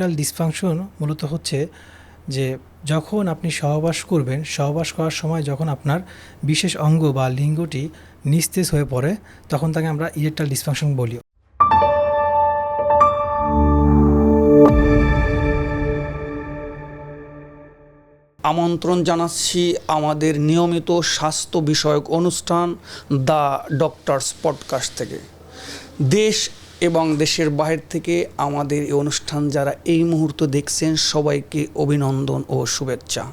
Erectile dysfunction মূলত হচ্ছে যে যখন আপনি সহবাস করবেন, সহবাস করার সময় যখন আপনার বিশেষ অঙ্গ বা লিঙ্গটি নিস্তেজ হয়ে পড়ে, তখন তাকে আমরা ইরেকটাল ডিসফাংশন বলি। আমন্ত্রণ জানাচ্ছি আমাদের নিয়মিত স্বাস্থ্য বিষয়ক অনুষ্ঠান দ্য ডক্টরস পডকাস্ট থেকে। দেশ এবং দেশের বাইরে থেকে আমাদের এই অনুষ্ঠান যারা এই মুহূর্ত দেখছেন, সবাইকে অভিনন্দন ও শুভেচ্ছা।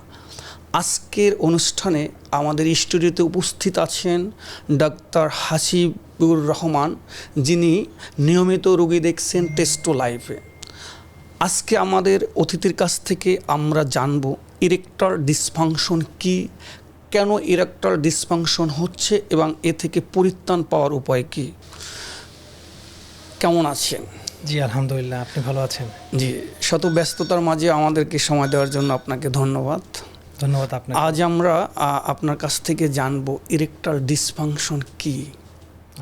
আজকের অনুষ্ঠানে আমাদের স্টুডিওতে উপস্থিত আছেন ডাক্তার হাসিবুর রহমান, যিনি নিয়মিত রোগী দেখছেন টেস্টো লাইফে আজকে আমাদের অতিথির কাছ থেকে আমরা জানব ইরেকটর ডিসফাংশন কি? কেন ইরেকটর ডিসফাংশন হচ্ছে এবং এ থেকে পরিত্রাণ পাওয়ার উপায় কি? কেমন আছেন? জি আলহামদুলিল্লাহ আপনি ভালো আছেন? জি শত ব্যস্ততার মাঝে আমাদেরকে সময় দেওয়ার জন্য আপনাকে ধন্যবাদ। ধন্যবাদ আপনাকে। আজ আমরা আপনার কাছ থেকে জানব ইরেকটাল ডিসফাংশন কি?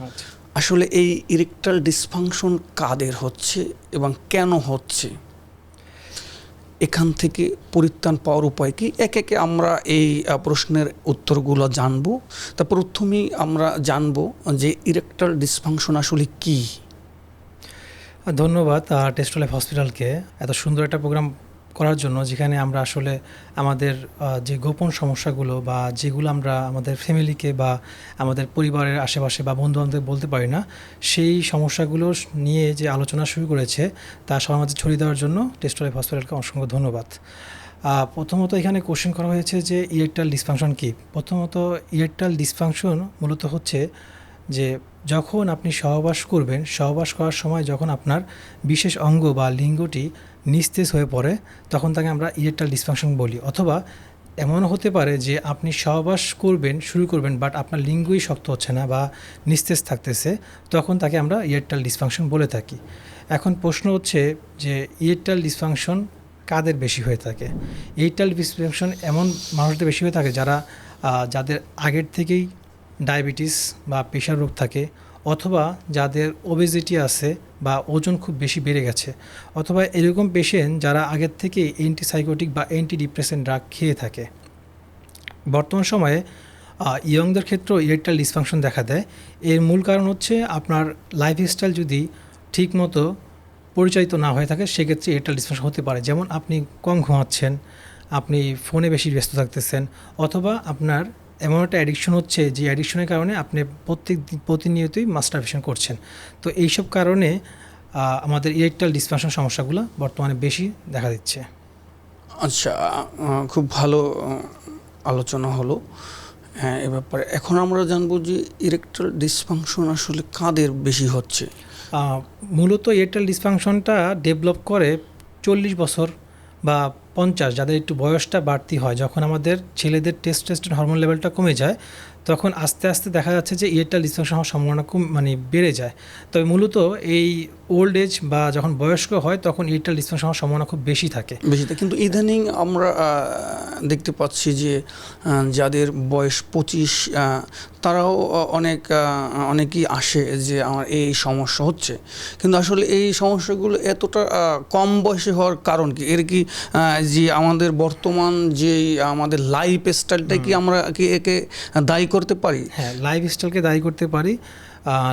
আচ্ছা। আসলে এই ইরেকটাল ডিসফাংশন কাদের হচ্ছে এবং কেন হচ্ছে? এখান থেকে পরিত্রাণ পাওয়ার উপায় কি? একে একে আমরা এই প্রশ্নের উত্তরগুলো জানব। তা প্রথমেই আমরা জানব যে ইরেকটাল ডিসফাংশন আসলে কি? ধন্যবাদ টেস্ট লাইফ হসপিটালকে এত সুন্দর একটা প্রোগ্রাম করার জন্য, যেখানে আমরা আসলে আমাদের যে গোপন সমস্যাগুলো বা যেগুলো আমরা আমাদের ফ্যামিলিকে বা আমাদের পরিবারের আশেপাশে বা বন্ধু বান্ধব বলতে পারি না, সেই সমস্যাগুলো নিয়ে যে আলোচনা শুরু করেছে, তা সবার মাঝে ছড়িয়ে দেওয়ার জন্য টেস্ট লাইফ হসপিটালকে অসংখ্য ধন্যবাদ। প্রথমত এখানে কোশ্চেন করা হয়েছে যে ইরেকটাল ডিসফাংশন কী? প্রথমত ইরেকটাল ডিসফাংশন মূলত হচ্ছে যে যখন আপনি সহবাস করবেন, সহবাস করার সময় যখন আপনার বিশেষ অঙ্গ বা লিঙ্গটি নিস্তেজ হয়ে পড়ে, তখন তাকে আমরা ইরেকটাল ডিসফাংশন বলি। অথবা এমনও হতে পারে যে আপনি সহবাস করবেন, শুরু করবেন, বাট আপনার লিঙ্গই শক্ত হচ্ছে না বা নিস্তেজ থাকতেছে, তখন তাকে আমরা ইরেকটাল ডিসফাংশন বলে থাকি। এখন প্রশ্ন হচ্ছে যে ইরেকটাল ডিসফাংশন কাদের বেশি হয়ে থাকে? ইরেকটাল ডিসফাংশন এমন মানুষদের বেশি হয়ে থাকে যারা যাদের আগের থেকেই ডায়াবেটিস বা প্রেশার রোগ থাকে অথবা যাদের ওবেজিটি আছে বা ওজন খুব বেশি বেড়ে গেছে অথবা এরকম পেশেন্ট যারা আগের থেকে অ্যান্টিসাইকোটিক বা অ্যান্টি ডিপ্রেশন ড্রাগ খেয়ে থাকে। বর্তমান সময়ে ইয়ংদের ক্ষেত্রেও ইরেকটাল ডিসফাংশন দেখা দেয়। এর মূল কারণ হচ্ছে আপনার লাইফস্টাইল যদি ঠিকমতো পরিচালিত না হয়ে থাকে, সেক্ষেত্রে ইরেকটাল ডিসফাংশন হতে পারে। যেমন আপনি কম ঘুমাচ্ছেন, আপনি ফোনে বেশি ব্যস্ত থাকতেছেন, অথবা আপনার এমন একটা অ্যাডিকশন হচ্ছে যে অ্যাডিকশনের কারণে আপনি প্রত্যেক দিন- প্রতিনিয়তই মাস্টারবেশন করছেন। তো এইসব কারণে আমাদের ইরেকটাল ডিসফাংশন সমস্যাগুলো বর্তমানে বেশি দেখা দিচ্ছে। আচ্ছা খুব ভালো আলোচনা হলো। হ্যাঁ এ ব্যাপারে। এখন আমরা জানব যে ইরেকটাল ডিসফাংশন আসলে কাদের বেশি হচ্ছে? মূলত এয়ারটেল ডিসফাংশনটা ডেভেলপ করে চল্লিশ বছর বা পঞ্চাশ, যাদের একটু বয়সটা বাড়তি হয়, যখন আমাদের ছেলেদের টেস্ট টেস্টের হরমোন লেভেলটা কমে যায় তখন আস্তে আস্তে দেখা যাচ্ছে যে এয়ারটেল ডিসফাংশন হওয়ার সম্ভাবনা কম মানে বেড়ে যায়। তবে মূলত এই ওল্ড এজ বা যখন বয়স্ক হয় তখন এয়ারটেল ডিসফাংশন হওয়ার সম্ভাবনা খুব বেশি থাকে। বেশি থাকে। কিন্তু ইদানিং আমরা দেখতে পাচ্ছি যে যাদের বয়স পঁচিশ তারাও অনেক অনেকেই আসে যে আমার এই সমস্যা হচ্ছে। কিন্তু আসলে এই সমস্যাগুলো এতটা কম বয়সে হওয়ার কারণ কি? এর কি যে আমাদের বর্তমান যে আমাদের লাইফ স্টাইলটা কি আমরা কি একে দায়ী করতে পারি? হ্যাঁ লাইফস্টাইলকে দায়ী করতে পারি।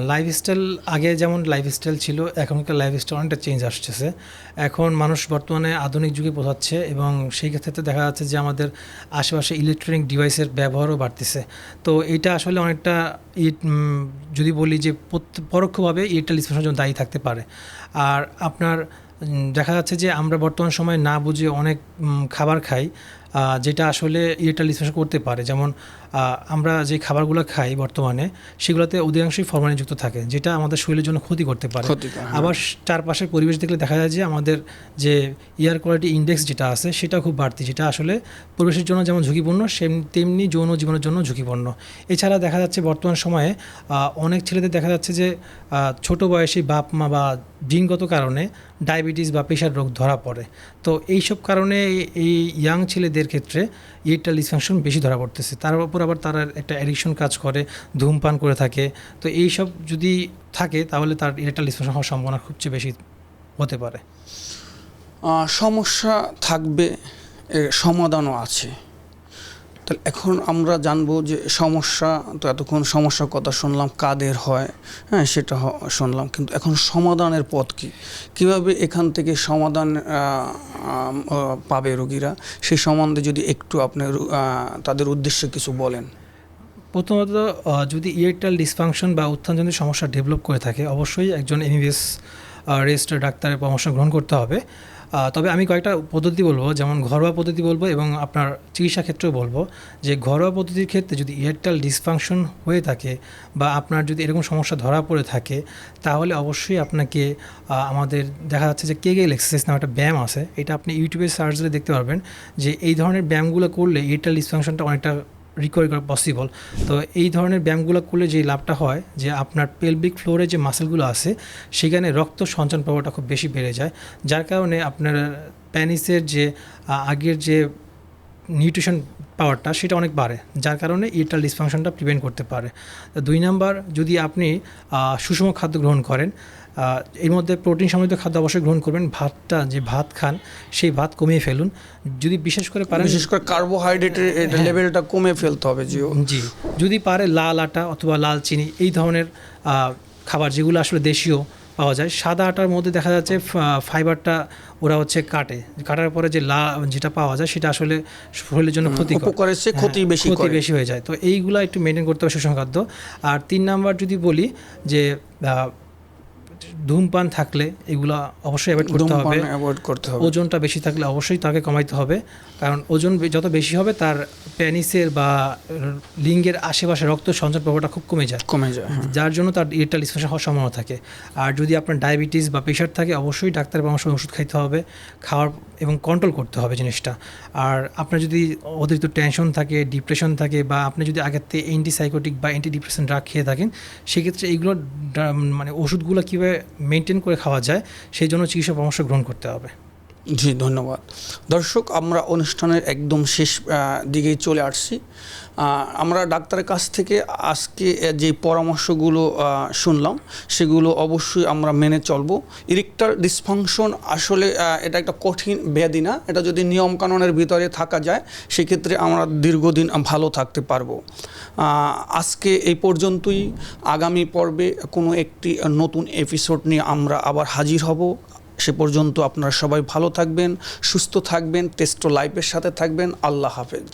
লাইফস্টাইল আগে যেমন লাইফস্টাইল ছিল এখনকার লাইফস্টাইল অনেকটা চেঞ্জ আসতেছে। এখন মানুষ বর্তমানে আধুনিক যুগে বোঝাচ্ছে এবং সেই ক্ষেত্রে দেখা যাচ্ছে যে আমাদের আশেপাশে ইলেকট্রনিক ডিভাইসের ব্যবহারও বাড়তেছে। তো এটা আসলে অনেকটা ই- উম, যদি বলি যে পরোক্ষভাবে ইলেকট্রাল ডিসফাংশনের জন্য দায়ী থাকতে পারে। আর আপনার দেখা যাচ্ছে যে আমরা বর্তমান সময় না বুঝে অনেক খাবার খাই। যেটা আসলে ইরেকটাল ডিসফাংশন করতে পারে। যেমন আমরা যে খাবারগুলো খাই বর্তমানে সেগুলোতে অধিকাংশই ফরমালিন যুক্ত থাকে যেটা আমাদের শরীরের জন্য ক্ষতি করতে পারে। হ্যাঁ। আবার চারপাশের পরিবেশ দেখলে দেখা যায় যে আমাদের যে এয়ার কোয়ালিটি ইন্ডেক্স যেটা আছে সেটা খুব বাড়তি যেটা আসলে পরিবেশের জন্য যেমন ঝুঁকিপূর্ণ সেম- তেমনি যৌন জীবনের জন্য ঝুঁকিপূর্ণ। এছাড়া দেখা যাচ্ছে বর্তমান সময়ে অনেক ছেলেদের দেখা যাচ্ছে যে ছোট বয়সী বাপ মা বা জিনগত কারণে ডায়াবেটিস বা প্রেশার রোগ ধরা পড়ে। তো এইসব কারণে এই ইয়াং ছেলেদের ক্ষেত্রে ইরেকটাল ডিসফাংশন বেশি ধরা পড়তেছে। তার উপর আবার তারা একটা অ্যাডিকশন কাজ করে, ধূমপান করে থাকে। তো এইসব যদি থাকে, তাহলে তার ইরেকটাল ডিসফাংশন হওয়ার সম্ভাবনা খুব বেশি হতে পারে। সমস্যা থাকবে সমাধানও আছে। তাহলে এখন আমরা জানব যে সমস্যা, তো এতক্ষণ সমস্যার কথা শুনলাম, কাদের হয় হ্যাঁ সেটা শুনলাম, কিন্তু এখন সমাধানের পথ কি? কীভাবে এখান থেকে সমাধান পাবে রোগীরা? সেই সম্বন্ধে যদি একটু আপনি তাদের উদ্দেশ্যে কিছু বলেন। প্রথমত যদি ইয়েকটাল ডিসফাংশন বা উত্থানজনিত সমস্যা ডেভেলপ করে থাকে, অবশ্যই একজন এমবিবিএস রেজিস্টার ডাক্তারের পরামর্শ গ্রহণ করতে হবে। তবে আমি কয়েকটা পদ্ধতি বলব, যেমন ঘরোয়া পদ্ধতি বলব এবং আপনার চিকিৎসা ক্ষেত্রেও বলব যে ঘরোয়া পদ্ধতির ক্ষেত্রে যদি ইয়েকটাল ডিসফাংশন হয়ে থাকে বা আপনার যদি এরকম সমস্যা ধরা পড়ে থাকে, তাহলে অবশ্যই আপনাকে আমাদের দেখা যাচ্ছে যে কেগেল এক্সারসাইজ নামে একটা ব্যায়াম আছে, এটা আপনি ইউটিউবে সার্চ দেখতে পারবেন যে এই ধরনের ব্যায়ামগুলো করলে ইয়েকটাল ডিসফাংশনটা অনেকটা রিকভারি করা পসিবল তো এই ধরনের ব্যায়ামগুলো করলে যে লাভটা হয়, যে আপনার পেলভিক ফ্লোরে যে মাসেলগুলো আছে, সেখানে রক্ত সঞ্চালন প্রবাহটা খুব বেশি বেড়ে যায়। যার কারণে আপনার প্যানিসের যে আগের যে নিউট্রিশন পাওয়ারটা সেটা অনেক বাড়ে। যার কারণে ইটাল ডিসফাংশনটা প্রিভেন্ট করতে পারে। দুই নাম্বার, যদি আপনি সুষম খাদ্য গ্রহণ করেন এর মধ্যে প্রোটিন সমৃদ্ধ খাদ্য অবশ্যই গ্রহণ করবেন। ভাতটা যে ভাত খান সেই ভাত কমিয়ে ফেলুন। যদি বিশেষ করে পারেন বিশেষ করে কার্বোহাইড্রেটের হ্যাঁ। লেভেলটা কমে ফেলতে হবে জিও। জি। যদি পারে লাল আটা অথবা লাল চিনি এই ধরনের খাবার যেগুলো আসলে দেশীয় পাওয়া যায়। সাদা আটার মধ্যে দেখা যাচ্ছে ফাইবারটা ওরা হচ্ছে কাটে। কাটার পরে যে লা যেটা পাওয়া যায় সেটা আসলে শরীরের জন্য ক্ষতি উপকারের চেয়ে ক্ষতি বেশি ক্ষতি বেশি হয়ে যায়। তো এইগুলা একটু মেনটেন করতে হবে সুষম খাদ্য আর তিন নাম্বার যদি বলি যে ধূমপান থাকলে এগুলো অবশ্যই অ্যাভয়েড করতে হবে। অ্যাভয়েড করতে হবে। ওজনটা বেশি থাকলে অবশ্যই তাকে কমাইতে হবে। কারণ ওজন যত বেশি হবে তার প্যানিসের বা লিঙ্গের আশেপাশে রক্ত সঞ্চার প্রভাবটা খুব কমে যায়। কমে যায় হ্যাঁ। যার জন্য তার ইরেকটাল ডিসফাংশন হওয়ার সম্ভাবনা থাকে। আর যদি আপনার ডায়াবেটিস বা প্রেশার থাকে অবশ্যই ডাক্তারের পরামর্শ ওষুধ খাইতে হবে খাওয়ার এবং কন্ট্রোল করতে হবে জিনিসটা। আর আপনার যদি অতিরিক্ত টেনশন থাকে ডিপ্রেশন থাকে বা আপনি যদি আগের থেকে অ্যান্টিসাইকোটিক বা অ্যান্টি ডিপ্রেশন ড্রাগ খেয়ে থাকেন সেক্ষেত্রে এইগুলো মানে ওষুধগুলো কীভাবে মেনটেন করে খাওয়া যায় সেই জন্য চিকিৎসা পরামর্শ গ্রহণ করতে হবে। জি, ধন্যবাদ। দর্শক, আমরা অনুষ্ঠানের একদম শেষ দিকেই চলে আসছি। আমরা ডাক্তারের কাছ থেকে আজকে যে পরামর্শগুলো শুনলাম, সেগুলো অবশ্যই আমরা মেনে চলবো। ইরেকটাল ডিসফাংশন আসলে এটা একটা কঠিন ব্যাধি না, এটা যদি নিয়মকানুনের ভিতরে থাকা যায়, সেক্ষেত্রে আমরা দীর্ঘদিন ভালো থাকতে পারব। আজকে এই পর্যন্তই। আগামী পর্বে কোনো একটি নতুন এপিসোড নিয়ে আমরা আবার হাজির হব। সে পর্যন্ত আপনারা সবাই ভালো থাকবেন সুস্থ থাকবেন টেস্ট লাইফের সাথে থাকবেন। আল্লাহ হাফেজ।